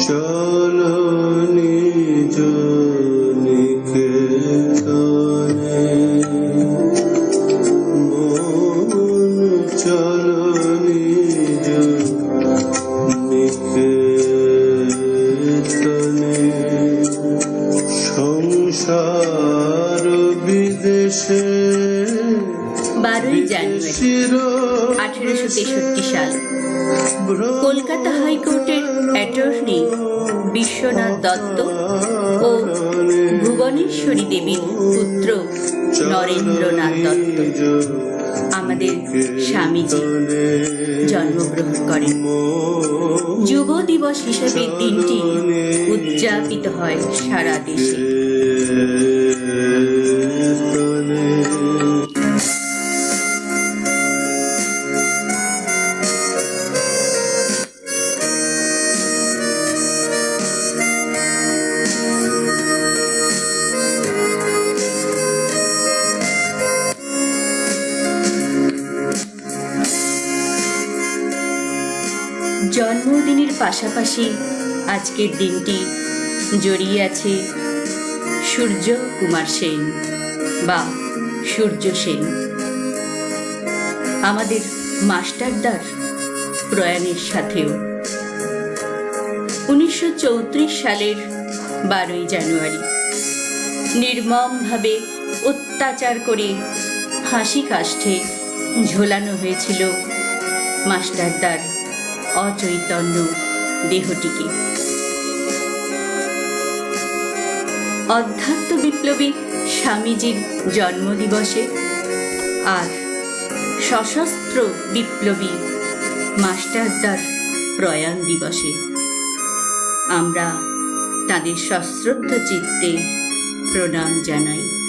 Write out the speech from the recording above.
চলো নিজ নিকেতনে মন চলো নিজ নিকেতনে সংসার বিদেশে বারোই জানুয়ারি আঠেরোশো তেষট্টি কলকাতা হাইকোর্টের বিশ্বনাথ দত্ত ও ভুবনেশ্বরী দেবীর পুত্র নরেন্দ্রনাথ দত্ত। আমাদের স্বামীজি জন্মগ্রহণ করেন। যুব দিবস হিসেবে দিনটি উদযাপিত হয় সারা দেশে। জন্মদিনের পাশাপাশি আজকের দিনটি জড়িয়ে আছে সূর্য কুমার সেন বা সূর্য সেন। আমাদের মাস্টারদার প্রয়াণের সাথেও। উনিশশো চৌত্রিশ সালের বারোই জানুয়ারি। নির্মমভাবে অত্যাচার করে হাসি কাষ্ঠে ঝোলানো হয়েছিল মাস্টারদার অচৈতন্য দেহটিকে। অধ্যাত্ম বিপ্লবী স্বামীজির জন্মদিবসে আর সশস্ত্র বিপ্লবী মাস্টারদার প্রয়াণ দিবসে আমরা তাদের সশ্রদ্ধ চিত্তে প্রণাম জানাই।